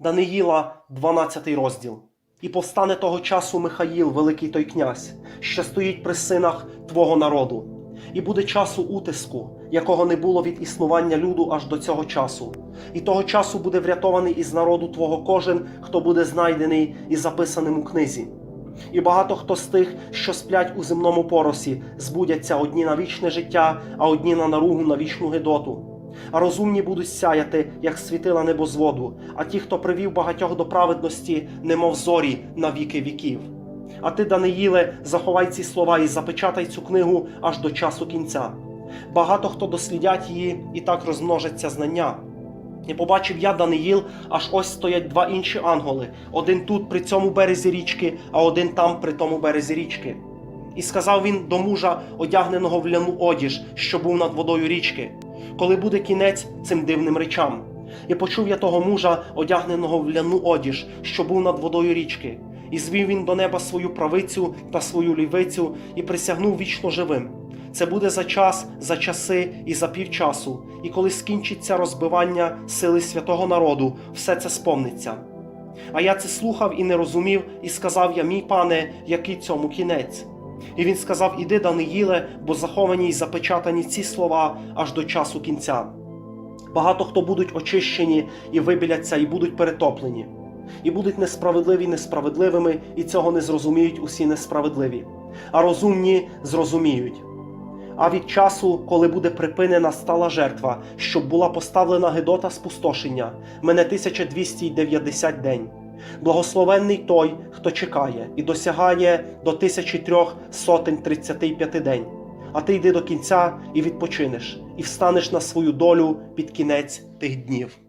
Даниїла, 12 розділ. І повстане того часу Михаїл, великий той князь, що стоїть при синах твого народу, і буде часу утиску, якого не було від існування люду аж до цього часу. І того часу буде врятований із народу твого кожен, хто буде знайдений і записаним у книзі. І багато хто з тих, що сплять у земному поросі, збудяться одні на вічне життя, а одні на наругу на вічну гидоту. А розумні будуть сяяти, як світила небозводу, а ті, хто привів багатьох до праведності, немов зорі на віки віків. А ти, Даниїле, заховай ці слова і запечатай цю книгу аж до часу кінця. Багато хто дослідять її і так розмножаться знання. І побачив я Даниїл, аж ось стоять два інші ангели: один тут при цьому березі річки, а один там при тому березі річки. І сказав він до мужа, одягненого в ляну одіж, що був над водою річки, коли буде кінець цим дивним речам. І почув я того мужа, одягненого в ляну одіж, що був над водою річки, і звів він до неба свою правицю та свою лівицю, і присягнув вічно живим. Це буде за час, за часи і за півчасу, і коли скінчиться розбивання сили святого народу, все це сповниться. А я це слухав і не розумів, і сказав я, мій пане, який цьому кінець. І він сказав: Іди, Даниїле, бо заховані й запечатані ці слова аж до часу кінця. Багато хто будуть очищені і вибіляться, і будуть перетоплені, і будуть несправедливі несправедливими, і цього не зрозуміють усі несправедливі, а розумні зрозуміють. А від часу, коли буде припинена стала жертва, щоб була поставлена гидота спустошення, мене 1290 день. Благословенний той, хто чекає і досягає до 1335 день. А ти йди до кінця і відпочинеш, і встанеш на свою долю під кінець тих днів.